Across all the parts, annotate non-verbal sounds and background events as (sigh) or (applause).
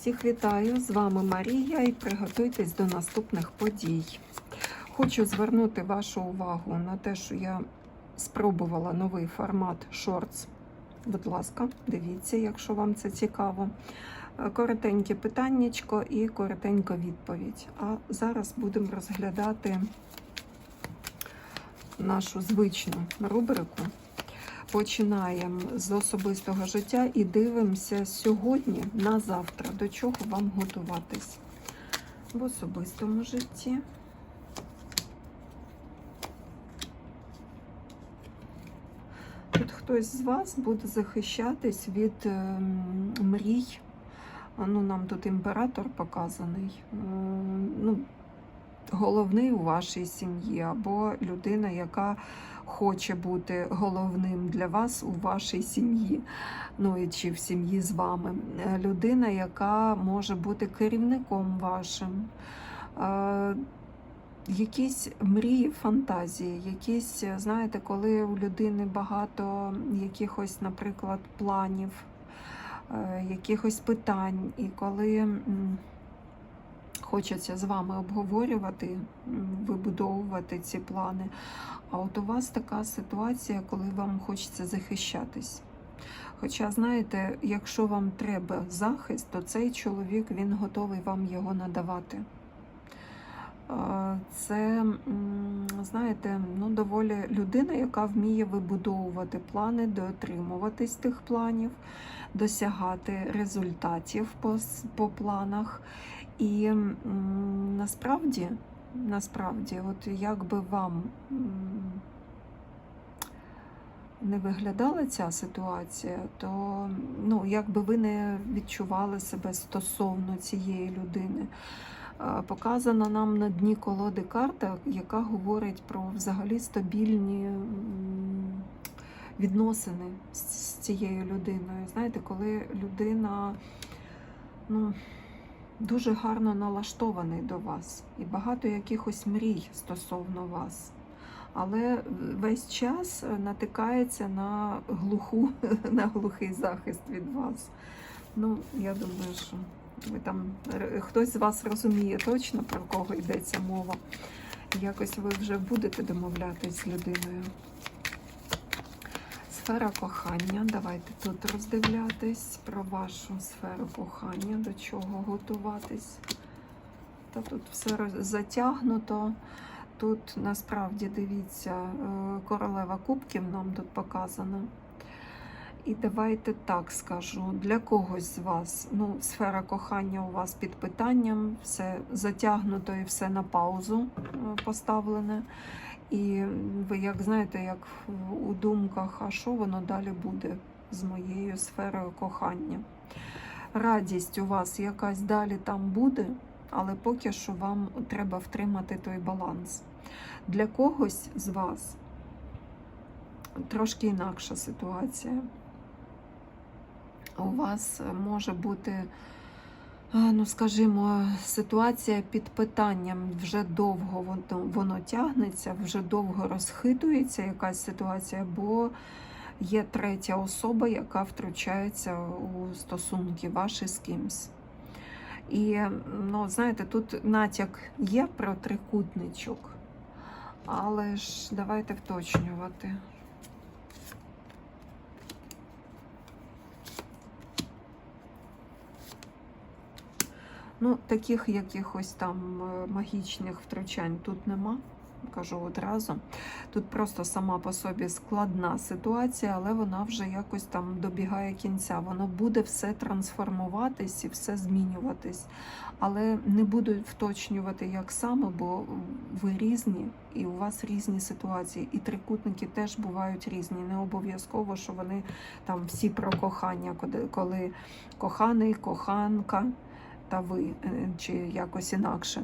Всіх вітаю! З вами Марія і приготуйтесь до наступних подій. Хочу звернути вашу увагу на те, що я спробувала новий формат Shorts. Будь ласка, дивіться, якщо вам це цікаво. Е, Коротеньке питаннячко і коротенька відповідь. А зараз будемо розглядати нашу звичну рубрику. Починаємо з особистого життя і дивимося сьогодні на завтра, до чого вам готуватись в особистому житті. Тут хтось з вас буде захищатись від ем, мрій. Ну, нам тут імператор показаний. Ем, Ну, головний у вашій сім'ї, або людина, яка хоче бути головним для вас у вашій сім'ї, ну і чи в сім'ї з вами. Е, Людина, яка може бути керівником вашим. Е, Якісь мрії, фантазії, якісь, знаєте, коли у людини багато якихось, наприклад, планів, е, якихось питань, і коли хочеться з вами обговорювати, вибудовувати ці плани. А от у вас така ситуація, коли вам хочеться захищатись. Хоча, знаєте, якщо вам треба захист, то цей чоловік він готовий вам його надавати. Це, знаєте, ну, доволі людина, яка вміє вибудовувати плани, дотримуватись тих планів, досягати результатів по, по планах. І насправді, насправді, от як би вам не виглядала ця ситуація, то ну, як би ви не відчували себе стосовно цієї людини. Е, Показана нам на дні колоди карта, яка говорить про взагалі стабільні відносини з цією людиною. Знаєте, коли людина ну, дуже гарно налаштований до вас і багато якихось мрій стосовно вас. Але весь час натикається на глуху, (laughs) на глухий захист від вас. Ну, я думаю, що ви там хтось з вас розуміє точно про кого йдеться мова. Якось ви вже будете домовлятись з людиною. Сфера кохання. Давайте тут роздивлятись про вашу сферу кохання, до чого готуватись. Та тут все затягнуто. Тут насправді дивіться, е, королева кубків нам тут показана. І давайте так скажу, для когось з вас, ну, сфера кохання у вас під питанням, все затягнуто і все на паузу е, поставлене. І ви, як знаєте, як у думках, а що воно далі буде з моєю сферою кохання. Радість у вас якась далі там буде, але поки що вам треба втримати той баланс. Для когось з вас трошки інакша ситуація. У вас може бути, ну скажімо, ситуація під питанням вже довго воно, воно тягнеться, вже довго розхитується якась ситуація, бо є третя особа, яка втручається у стосунки ваші з кимсь. І, ну, знаєте, тут натяк є про трикутничок, але ж давайте вточнювати. Ну, таких якихось там е, магічних втручань тут нема. Кажу одразу. Тут просто сама по собі складна ситуація, але вона вже якось там добігає кінця. Воно буде все трансформуватись і все змінюватись. Але не буду вточнювати, як саме, бо ви різні і у вас різні ситуації. І трикутники теж бувають різні. Не обов'язково, що вони там всі про кохання, коли- коли коханий, коханка та ви, е, чи якось інакше.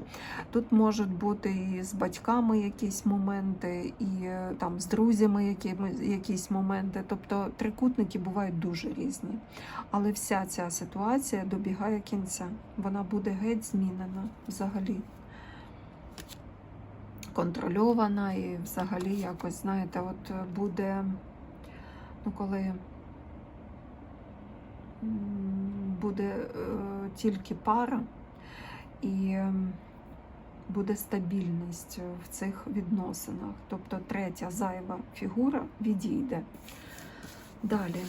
Тут можуть бути і з батьками якісь моменти, і е, там з друзями якими- якісь моменти. Тобто трикутники бувають дуже різні. Але вся ця ситуація добігає кінця. Вона буде геть змінена взагалі. Контрольована і взагалі якось, знаєте, от буде, ну коли буде е, тільки пара і буде стабільність в цих відносинах. Тобто третя зайва фігура відійде. Далі.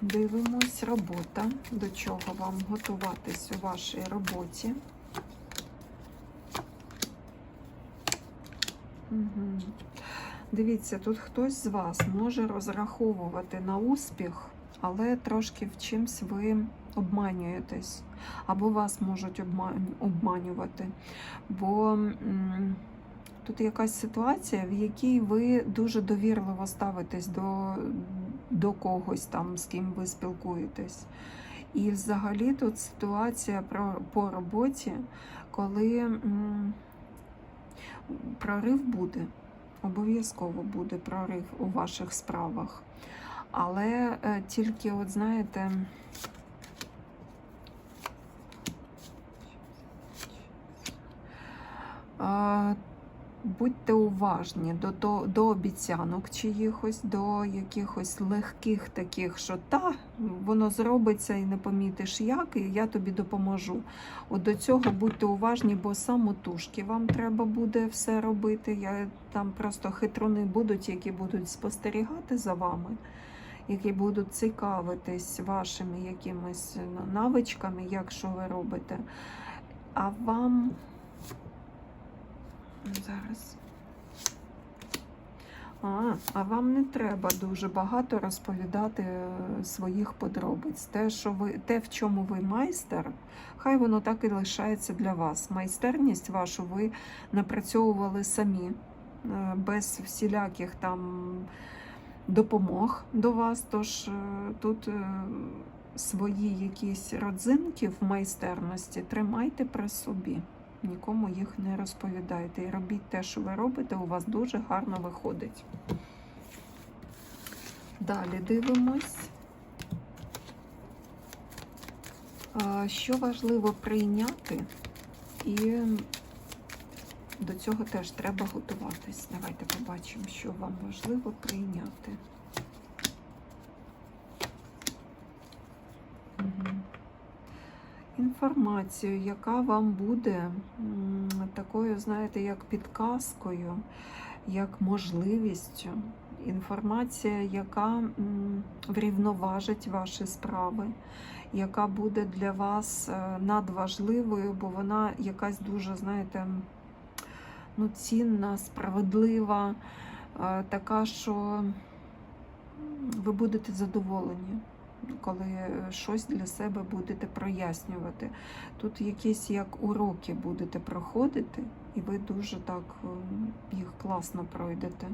Дивимось робота, до чого вам готуватись у вашій роботі. Угу. Дивіться, тут хтось з вас може розраховувати на успіх, але трошки в чимсь ви обманюєтесь, або вас можуть обманювати. Бо тут якась ситуація, в якій ви дуже довірливо ставитесь до, до когось там, з ким ви спілкуєтесь. І взагалі тут ситуація про, по роботі, коли м, прорив буде. Обов'язково буде прорив у ваших справах. Але е, тільки, от знаєте, е, будьте уважні до, до, до обіцянок чиїхось, до якихось легких таких, що та, воно зробиться і не помітиш як, і я тобі допоможу. От до цього будьте уважні, бо самотужки вам треба буде все робити. Я, там просто хитруни будуть, які будуть спостерігати за вами, які будуть цікавитись вашими якимись ну, навичками, як що ви робите. А вам зараз. А, а вам не треба дуже багато розповідати е, своїх подробиць. Те, що ви, те, в чому ви майстер, хай воно так і лишається для вас. Майстерність вашу ви напрацьовували самі, е, без всіляких там допомог до вас. Тож е, тут е, свої якісь родзинки в майстерності тримайте при собі. Нікому їх не розповідайте. І робіть те, що ви робите, у вас дуже гарно виходить. Далі дивимось. Що важливо прийняти, і до цього теж треба готуватись. Давайте побачимо, що вам важливо прийняти. Інформацію, яка вам буде такою, знаєте, як підказкою, як можливістю. Інформація, яка врівноважить ваші справи, яка буде для вас е, надважливою, бо вона якась дуже, знаєте, ну, цінна, справедлива, е, така, що ви будете задоволені коли щось для себе будете прояснювати. Тут якісь як уроки будете проходити, і ви дуже так ем, їх класно пройдете.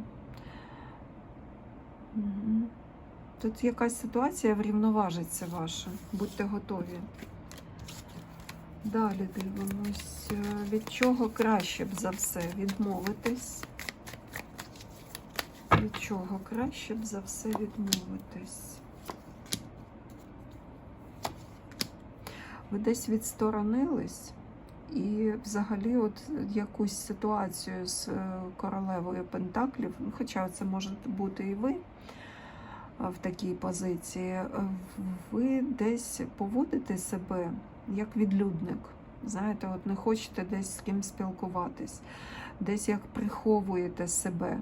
Тут якась ситуація врівноважиться ваша. Будьте готові. Далі дивимось, е, від чого краще б за все відмовитись. Від чого краще б за все відмовитись. ви десь відсторонились і взагалі от якусь ситуацію з е, королевою Пентаклів, ну, хоча це може бути і ви е, в такій позиції, ви десь поводите себе як відлюдник. Знаєте, от не хочете десь з ким спілкуватись, десь як приховуєте себе.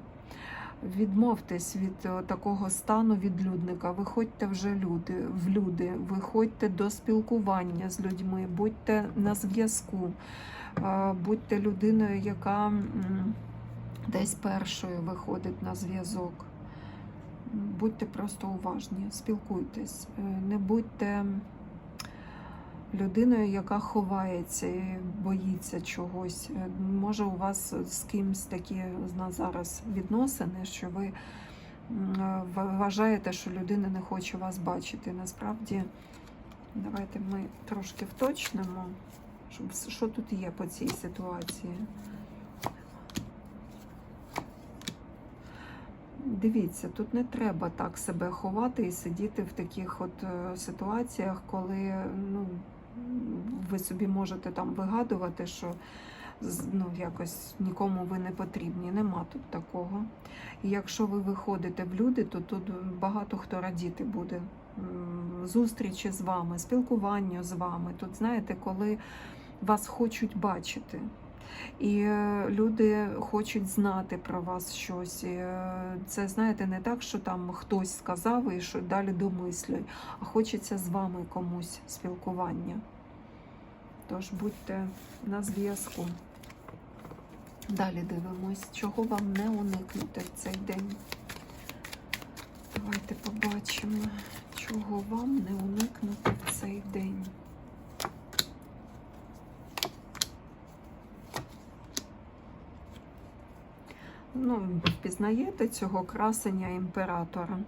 Відмовтесь від е, такого стану відлюдника, виходьте вже люди, в люди, виходьте до спілкування з людьми, будьте на зв'язку, е, будьте людиною, яка десь першою виходить на зв'язок. Будьте просто уважні, спілкуйтесь, е, не будьте людиною, яка ховається і боїться чогось. Е, Може, у вас з кимсь такі зараз відносини, що ви е, вважаєте, що людина не хоче вас бачити. Насправді, давайте ми трошки вточнимо, щоб що тут є по цій ситуації. Дивіться, тут не треба так себе ховати і сидіти в таких от е, ситуаціях, коли ну, ви собі можете там вигадувати, що ну, якось нікому ви не потрібні. Нема тут такого. І якщо ви виходите в люди, то тут багато хто радіти буде. Зустрічі з вами, спілкування з вами. Тут, знаєте, коли вас хочуть бачити. І е, люди хочуть знати про вас щось. І, е, Це знаєте, не так, що там хтось сказав і що далі домислюй, а хочеться з вами комусь спілкування. Тож будьте на зв'язку. Далі дивимось, чого вам не уникнути в цей день. Давайте побачимо, чого вам не уникнути в цей день. Ну, впізнаєте цього красення імператора.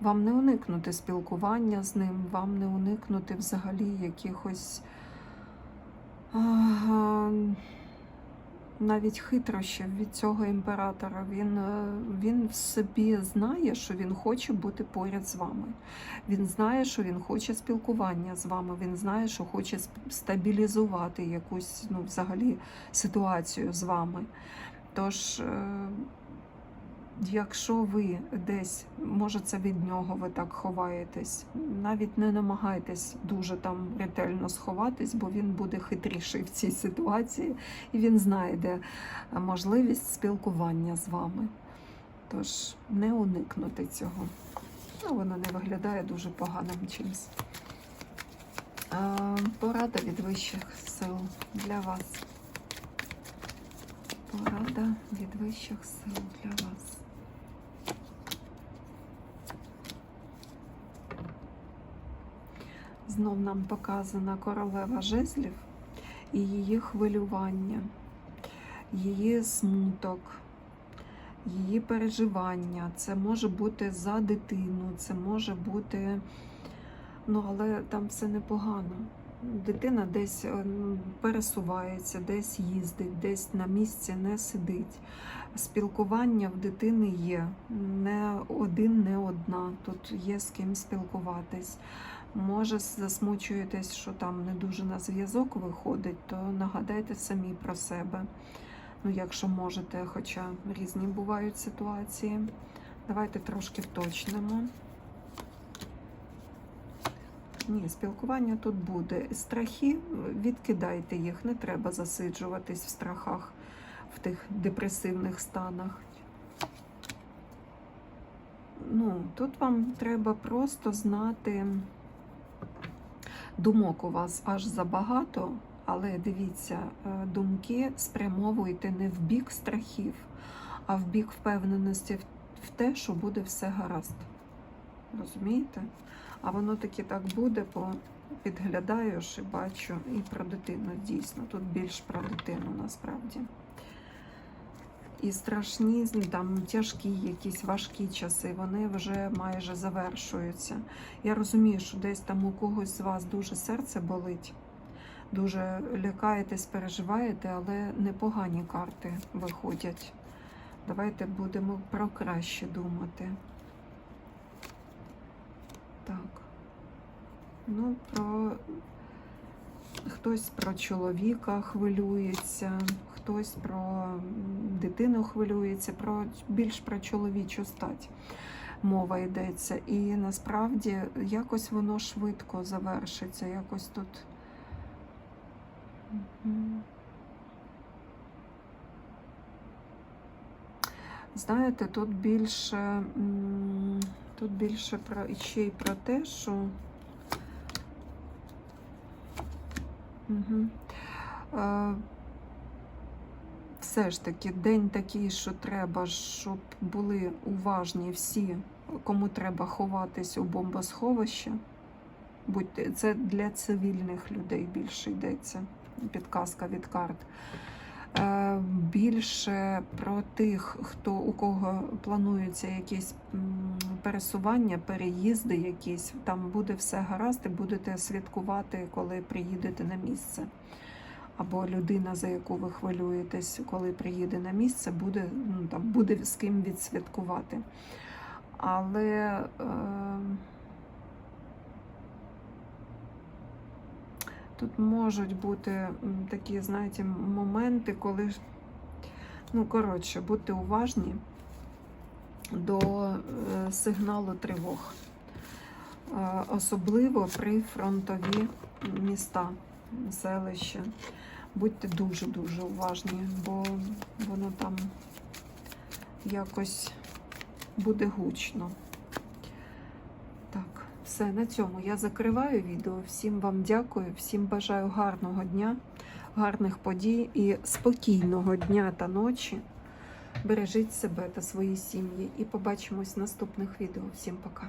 Вам не уникнути спілкування з ним, вам не уникнути взагалі якихось а, навіть хитрощів від цього імператора. Він, е, він в собі знає, що він хоче бути поряд з вами. Він знає, що він хоче спілкування з вами. Він знає, що хоче стабілізувати якусь ну, взагалі ситуацію з вами. Тож, е, якщо ви десь, може, це від нього ви так ховаєтесь, навіть не намагайтесь дуже там ретельно сховатись, бо він буде хитріший в цій ситуації, і він знайде е, можливість спілкування з вами. Тож не уникнути цього. Ну, воно не виглядає дуже поганим чимось. Е, Порада від вищих сил для вас. Порада від вищих сил для вас. Знов нам показана королева жезлів і її хвилювання, її смуток, її переживання. Це може бути за дитину, це може бути, ну але там все непогано. Дитина десь е, ну, пересувається, десь їздить, десь на місці не сидить. Спілкування в дитини є. Не один, не одна. Тут є з ким спілкуватись. Може, засмучуєтесь, що там не дуже на зв'язок виходить, то нагадайте самі про себе. Ну, якщо можете, хоча різні бувають ситуації. Давайте трошки вточнимо. Ні, спілкування тут буде. Страхи, відкидайте їх, не треба засиджуватись в страхах, в тих депресивних станах. Ну, тут вам треба просто знати, думок у вас аж забагато, але дивіться, е, думки спрямовуйте не в бік страхів, а в бік впевненості в- в те, що буде все гаразд. Розумієте? А воно таки так буде, бо підглядаю і бачу і про дитину дійсно. Тут більш про дитину насправді. І страшні, там тяжкі, якісь важкі часи, вони вже майже завершуються. Я розумію, що десь там у когось з вас дуже серце болить, дуже лякаєтесь, переживаєте, але непогані карти виходять. Давайте будемо про краще думати. Так. Ну, про хтось про чоловіка хвилюється, хтось про дитину хвилюється, про більш про чоловічу стать мова йдеться. І насправді якось воно швидко завершиться, якось тут. Знаєте, тут більше, тут більше про ще й про те, що угу. е, все ж таки день такий, що треба, щоб були уважні всі, кому треба ховатись у бомбосховище. Будьте, це для цивільних людей більше йдеться. Підказка від карт. Е, більше про тих, хто у кого плануються якісь пересування, переїзди якісь, там буде все гаразд, і будете святкувати, коли приїдете на місце. Або людина, за яку ви хвилюєтесь, коли приїде на місце, буде, ну, там, буде з ким відсвяткувати. Але е, Тут можуть бути такі, знаєте, моменти, коли, ну, коротше, будьте уважні до е, сигналу тривог. Е, Особливо при фронтові міста, селища. Будьте дуже-дуже уважні, бо воно там якось буде гучно. Так, все, на цьому я закриваю відео. Всім вам дякую, всім бажаю гарного дня, гарних подій і спокійного дня та ночі. Бережіть себе та свої сім'ї. І побачимось в наступних відео. Всім пока.